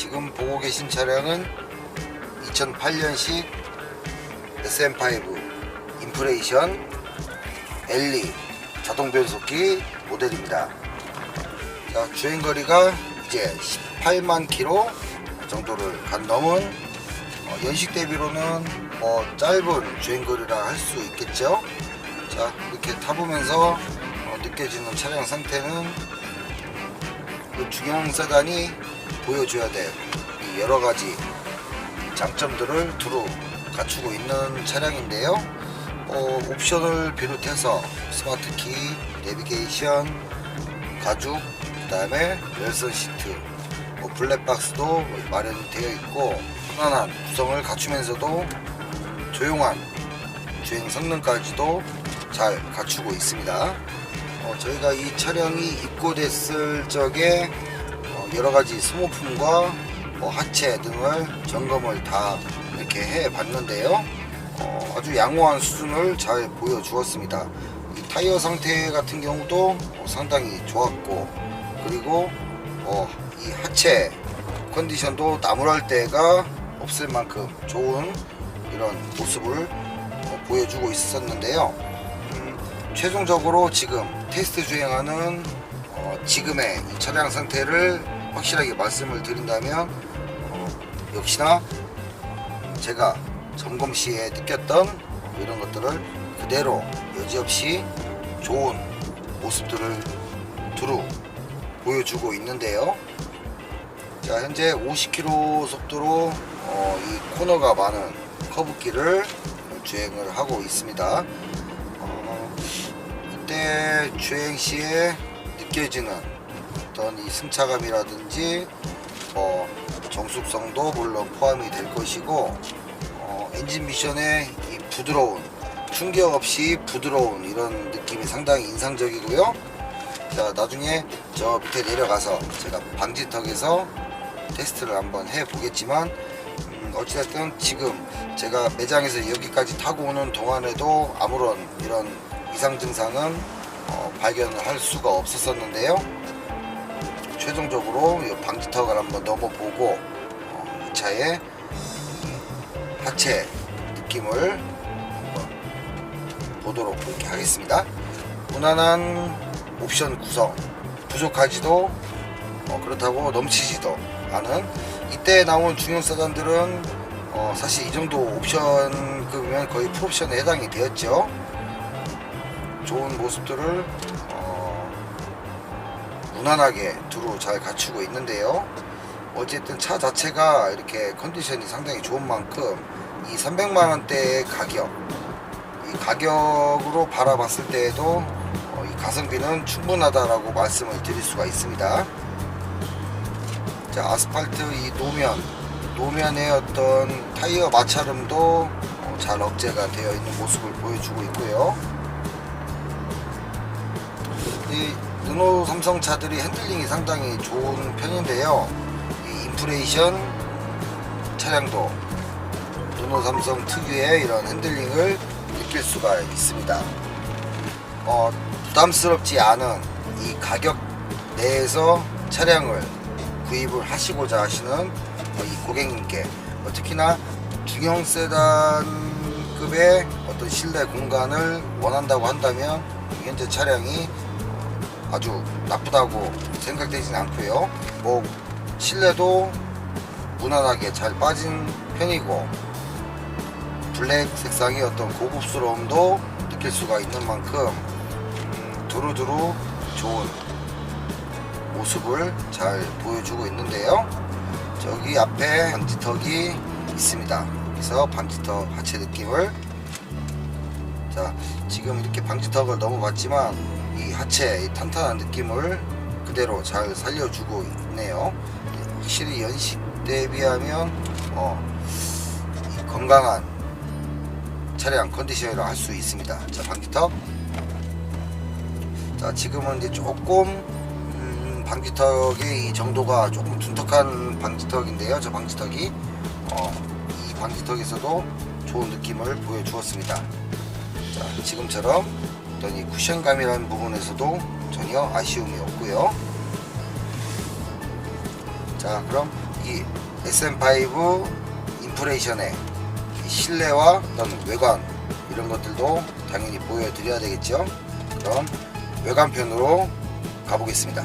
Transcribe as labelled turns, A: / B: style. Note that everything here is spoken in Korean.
A: 지금 보고 계신 차량은 2008년식 SM5 인프레이션 엘리 자동 변속기 모델입니다. 자, 주행 거리가 이제 18만 킬로 정도를 간 넘은 어, 연식 대비로는 뭐 짧은 주행 거리라 할 수 있겠죠. 자, 이렇게 타보면서 어, 느껴지는 차량 상태는 그 중형 세단이 보여줘야 될이 여러 가지 장점들을 두루 갖추고 있는 차량인데요. 어, 옵션을 비롯해서 스마트키, 내비게이션, 가죽, 그 다음에 열선 시트, 뭐 블랙박스도 마련되어 있고 편안한 구성을 갖추면서도 조용한 주행 성능까지도 잘 갖추고 있습니다. 어, 저희가 이 차량이 입고됐을 적에 어, 여러 가지 소모품과 뭐 하체 등을 점검을 다 이렇게 해 봤는데요. 어, 아주 양호한 수준을 잘 보여주었습니다. 이 타이어 상태 같은 경우도 어, 상당히 좋았고 그리고 어, 이 하체 컨디션도 나무랄 데가 없을 만큼 좋은 이런 모습을 어, 보여주고 있었는데요. 음, 최종적으로 지금 테스트 주행하는 어, 지금의 이 차량 상태를 확실하게 말씀을 드린다면 어, 역시나 제가 점검 시에 느꼈던 이런 것들을 그대로 여지없이 좋은 모습들을 두루 보여주고 있는데요. 자 현재 50km 속도로 어, 이 코너가 많은 커브길을 주행을 하고 있습니다. 어, 이때 주행 시에 느껴지는 어떤 이 승차감이라든지 뭐 정숙성도 물론 포함이 될 것이고 어, 엔진 미션의 이 부드러운 충격 없이 부드러운 이런 느낌이 상당히 인상적이고요. 자 나중에 저 밑에 내려가서 제가 방지턱에서 테스트를 한번 해 보겠지만 음, 어찌됐든 지금 제가 매장에서 여기까지 타고 오는 동안에도 아무런 이런 이상 증상은 어, 발견을 할 수가 없었었는데요. 최종적으로 이 방지턱을 한번 넘어보고 어, 이 차의 이 하체 느낌을 한번 보도록 이렇게 하겠습니다. 무난한 옵션 구성 부족하지도 어, 그렇다고 넘치지도 않은 이때 나온 중형 세단들은 어, 사실 이 정도 옵션급이면 거의 풀옵션에 해당이 되었죠. 좋은 모습들을 어, 무난하게 두루 잘 갖추고 있는데요. 어쨌든 차 자체가 이렇게 컨디션이 상당히 좋은 만큼 이 300만 원대의 가격, 이 가격으로 바라봤을 때에도 어, 이 가성비는 충분하다라고 말씀을 드릴 수가 있습니다. 자, 아스팔트 이 노면, 노면의 어떤 타이어 마찰음도 어, 잘 억제가 되어 있는 모습을 보여주고 있고요. 이 르노 삼성 차들이 핸들링이 상당히 좋은 편인데요. 이 인프레이션 차량도 르노 삼성 특유의 이런 핸들링을 느낄 수가 있습니다. 어, 부담스럽지 않은 이 가격 내에서 차량을 구입을 하시고자 하시는 어, 이 고객님께 어, 특히나 중형 세단급의 어떤 실내 공간을 원한다고 한다면 현재 차량이 아주 나쁘다고 생각되진 않고요. 뭐 실내도 무난하게 잘 빠진 편이고 블랙 색상의 어떤 고급스러움도 느낄 수가 있는 만큼 음, 두루두루 좋은 모습을 잘 보여주고 있는데요. 저기 앞에 방지턱이 있습니다. 그래서 방지턱 하체 느낌을 자 지금 이렇게 방지턱을 넘어봤지만 이 하체 이 탄탄한 느낌을 그대로 잘 살려주고 있네요. 확실히 연식 대비하면 어, 이 건강한 차량 컨디션이라 할 수 있습니다. 자 방지턱 자 지금은 이제 조금 음, 방지턱의 이 정도가 조금 둔턱한 방지턱인데요. 저 방지턱이 어, 이 방지턱에서도 좋은 느낌을 보여주었습니다. 자 지금처럼 어떤 이 쿠션감이라는 부분에서도 전혀 아쉬움이 없고요. 자 그럼 이이 SM5 인프레이션의 이 실내와 어떤 외관 이런 것들도 당연히 보여드려야 되겠죠. 그럼 외관편으로 가보겠습니다.